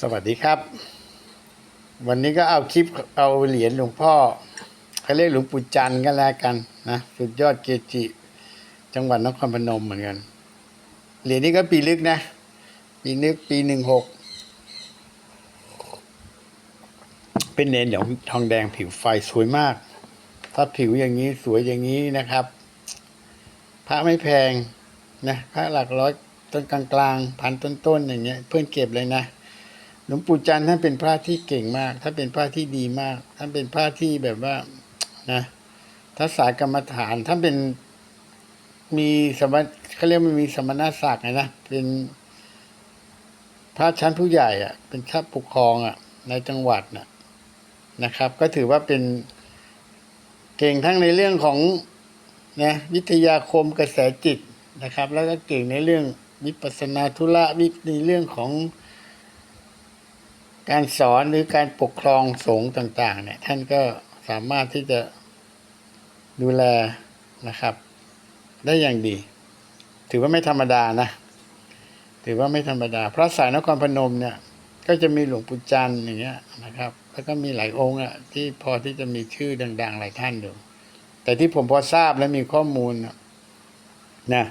สวัสดีครับ วันนี้ก็เอาคลิปเอาเหรียญหลวงพ่อเขาเรียกหลวงปู่จันทร์กันแล้วกันนะสุดยอดเกจิ จังหวัดนครพนมเหมือนกัน เหรียญนี้ก็ปีลึกนะ ปีลึกปีหนึ่งหกเป็นเหรียญของทองแดงผิวไฟสวยมาก ถ้าผิวอย่างนี้สวยอย่างนี้นะครับ พระไม่แพงนะพระหลักร้อยต้นกลางๆพันต้นๆอย่างเงี้ย เพื่อนเก็บเลยนะ หลวงปู่จันท่านเป็นพระที่เก่งมากท่านเป็นพระที่ดีมากท่านเป็นพระที่แบบว่านะทัศากรรมฐานท่านเป็นมีสมณเขาเรียกมันมีสมณศักดิ์นะเป็นพระชั้นผู้ใหญ่อะเป็นข้าปกครองอะในจังหวัดน่ะนะครับ ก็ถือว่าเป็นเก่งทั้งในเรื่องของนะวิทยาคมกระแสจิตนะครับ แล้วก็เก่งในเรื่องวิปัสสนาธุระวิในเรื่องของ การสอนหรือการปกครองสงฆ์ต่างๆ เนี่ย ท่านก็สามารถที่จะดูแลนะครับ ได้อย่างดี ถือว่าไม่ธรรมดานะ ถือว่าไม่ธรรมดา พระสายนครพนมเนี่ย ก็จะมีหลวงปู่จันทร์อย่างเงี้ยนะครับ แล้วก็มีหลายองค์อะที่พอที่จะมีชื่อดัง ๆ หลายท่านอยู่แต่ที่ผมพอทราบและมีข้อมูลนะ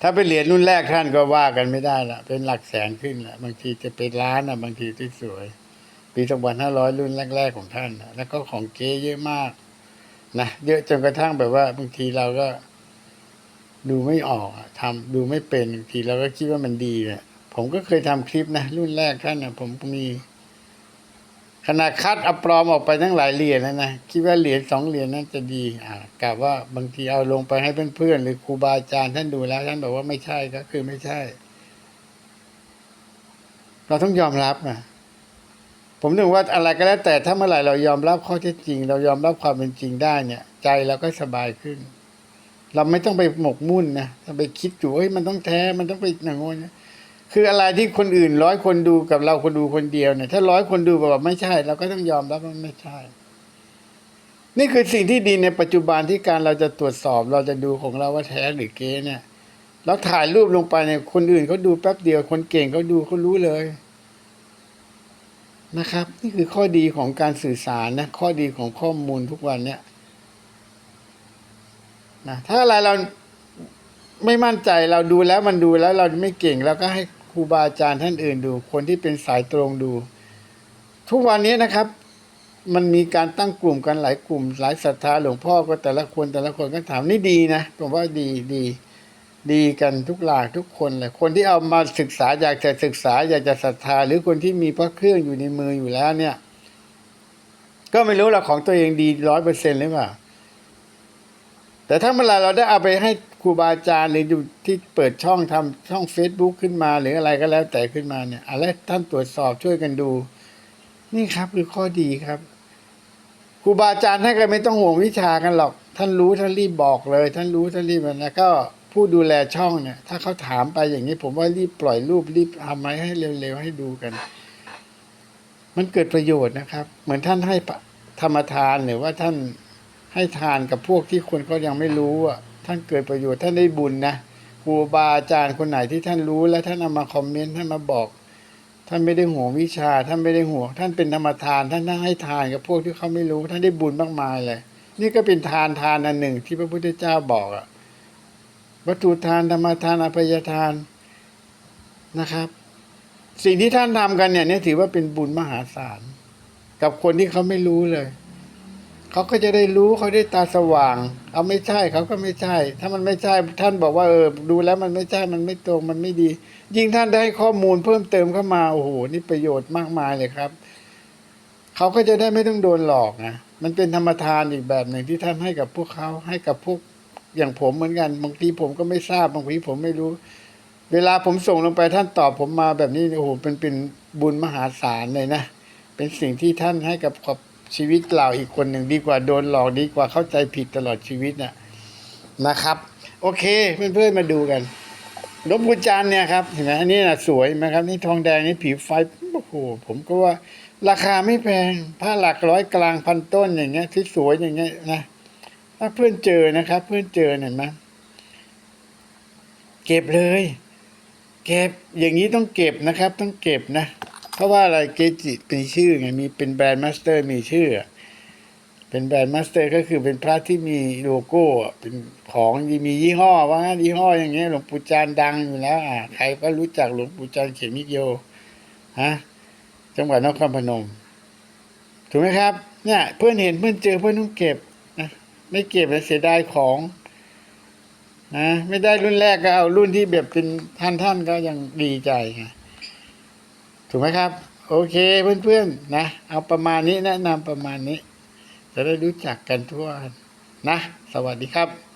ถ้าเป็นเหรียญรุ่นแรกท่านก็ว่ากันไม่ได้ละเป็นหลักแสนขึ้นละบางทีจะเป็นล้านอะ บางทีที่สวย ปีสองพันห้าร้อยรุ่นแรก ๆ ของท่านนะแล้วก็ของเก๊เยอะมากนะเยอะจนกระทั่งแบบว่าบางทีเราก็ ดูไม่ออกอะทำดูไม่เป็นบางทีเราก็คิดว่ามันดีเนี่ยผมก็เคยทำคลิปนะรุ่นแรกท่านนะผมมี ขนาดคัดเอาปลอมออกไปทั้งหลายเหรียญแล้วนะคิดว่าเหรียญสองเหรียญนั้นจะดีอ่ากะว่าบางทีเอาลงไปให้เพื่อนๆหรือครูบาอาจารย์ท่านดูแล้ว ท่านบอกว่าไม่ใช่ก็คือไม่ใช่ เราต้องยอมรับนะผมถึงว่าอะไรก็แล้วแต่ถ้าเมื่อไหร่เรายอมรับข้อเท็จจริง เรายอมรับความเป็นจริงได้เนี่ย ใจเราก็สบายขึ้น เราไม่ต้องไปหมกมุ่นนะไปคิดอยู่เฮ้ยมันต้องแท้มันต้องไปอย่างงู้นนะ คืออะไรที่คนอื่นร้อยคนดูกับเราคนดูคนเดียวเนี่ยถ้าร้อยคนดูบอกว่าไม่ใช่ เราก็ต้องยอมรับว่าไม่ใช่ นี่คือสิ่งที่ดีในปัจจุบันที่การเราจะตรวจสอบ เราจะดูของเราว่าแท้หรือเก๊เนี่ยเราถ่ายรูปลงไปเนี่ยคนอื่นเขาดูแป๊บเดียว คนเก่งเขาดูเขารู้เลยนะครับ นี่คือข้อดีของการสื่อสารนะข้อดีของข้อมูลทุกวันเนี่ยนะถ้าอะไรเราไม่มั่นใจเราดูแล้วมันดูแล้วเราไม่เก่งเราก็ให้ ครูบาอาจารย์ท่านอื่นดู คนที่เป็นสายตรงดู ทุกวันนี้นะครับ มันมีการตั้งกลุ่มกันหลายกลุ่ม หลายศรัทธาหลวงพ่อก็แต่ละคนแต่ละคนก็ถามนี่ดีนะผมว่าดีดีดีกันทุกหลากทุกคนเลยคนที่เอามาศึกษาอยากจะศึกษาอยากจะศรัทธา หรือคนที่มีพระเครื่องอยู่ในมืออยู่แล้วเนี่ย ก็ไม่รู้หรอกของตัวเองดีร้อยเปอร์เซ็นต์หรือเปล่า แต่ถ้าเมื่อไรเราได้เอาไปให้ครูบาอาจารย์หรืออยู่ที่เปิดช่องทำช่อง Facebook ขึ้นมา หรืออะไรก็แล้วแต่ขึ้นมาเนี่ยอะไรท่านตรวจสอบช่วยกันดู นี่ครับคือข้อดีครับครูบาอาจารย์ท่านก็ไม่ต้องห่วงวิชากันหรอก ท่านรู้ท่านรีบบอกเลย ท่านรู้ท่านรีบแล้วก็ผู้ดูแลช่องเนี่ย ถ้าเขาถามไปอย่างนี้ ผมว่ารีบปล่อยรูปรีบทำให้ให้เร็วๆให้ดูกัน มันเกิดประโยชน์นะครับ เหมือนท่านให้ธรรมทานหรือว่าท่าน ให้ทานกับพวกที่คนเขายังไม่รู้อะท่านเกิดประโยชน์ท่านได้บุญนะครูบาอาจารย์คนไหนที่ท่านรู้แล้วท่านเอามาคอมเมนต์ท่านมาบอก ท่านไม่ได้ห่วงวิชา ท่านไม่ได้ห่วงท่านเป็นธรรมทาน ท่านท่านให้ทานกับพวกที่เขาไม่รู้ ท่านได้บุญมากมายเลย นี่ก็เป็นทานทานอันหนึ่งที่พระพุทธเจ้าบอกอะวัตถุทานธรรมทานอภัยทานนะครับ สิ่งที่ท่านทำกันเนี่ยเนี่ยถือว่าเป็นบุญมหาศาล กับคนที่เขาไม่รู้เลย เขาก็จะได้รู้เขาได้ตาสว่าง เอาไม่ใช่เขาก็ไม่ใช่ ถ้ามันไม่ใช่ท่านบอกว่าเออดูแล้วมันไม่ใช่มันไม่ตรงมันไม่ดี ยิ่งท่านได้ข้อมูลเพิ่มเติมเข้ามาโอ้โหนี่ประโยชน์มากมายเลยครับเขาก็จะได้ไม่ต้องโดนหลอกนะมันเป็นธรรมทานอีกแบบหนึ่งที่ท่านให้กับพวกเขาให้กับพวกอย่างผมเหมือนกันบางทีผมก็ไม่ทราบบางทีผมไม่รู้ เวลาผมส่งลงไปท่านตอบผมมาแบบนี้โอ้โหเป็นเป็นบุญมหาศาลเลยนะเป็นสิ่งที่ท่านให้กับกับ ชีวิตเราอีกคนหนึ่งดีกว่าโดนหลอกดีกว่าเข้าใจผิดตลอดชีวิตน่ะนะครับ โอเคเพื่อนๆมาดูกันลวงปู่จานเนี่ยครับเห็นไหมอันนี้นะสวยไหมครับนี่ทองแดงนี่ผิวไฟโอ้โหผมก็ว่า ราคาไม่แพงผ้าหลักร้อยกลางพันต้นอย่างเงี้ยที่สวยอย่างเงี้ยนะถ้าเพื่อนเจอนะครับ เพื่อนเจอเห็นไหมเก็บเลย เก็บอย่างนี้ต้องเก็บนะครับ ต้องเก็บนะ เพราะว่าอะไรเกจิเป็นชื่อไงมีเป็นแบรนด์มาสเตอร์มีชื่อ เป็นแบรนด์มาสเตอร์ก็คือเป็นพระที่มีโลโก้เป็นของมียี่ห้อว่างั้นยี่ห้ออย่างเงี้ยหลวงปู่จานดังอยู่แล้วอะใครก็รู้จักหลวงปู่จานเขมิโยฮะจังหวัดนครพนม ถูกไหมครับ เนี่ยเพื่อนเห็นเพื่อนเจอเพื่อนต้องเก็บนะไม่เก็บแล้วเสียดายของนะไม่ได้รุ่นแรกก็เอารุ่นที่แบบเป็นท่านท่านก็ยังดีใจไง ถูกไหมครับ โอเคเพื่อนๆนะ เอาประมาณนี้แนะนำประมาณนี้ จะได้รู้จักกันทั่วนะ สวัสดีครับ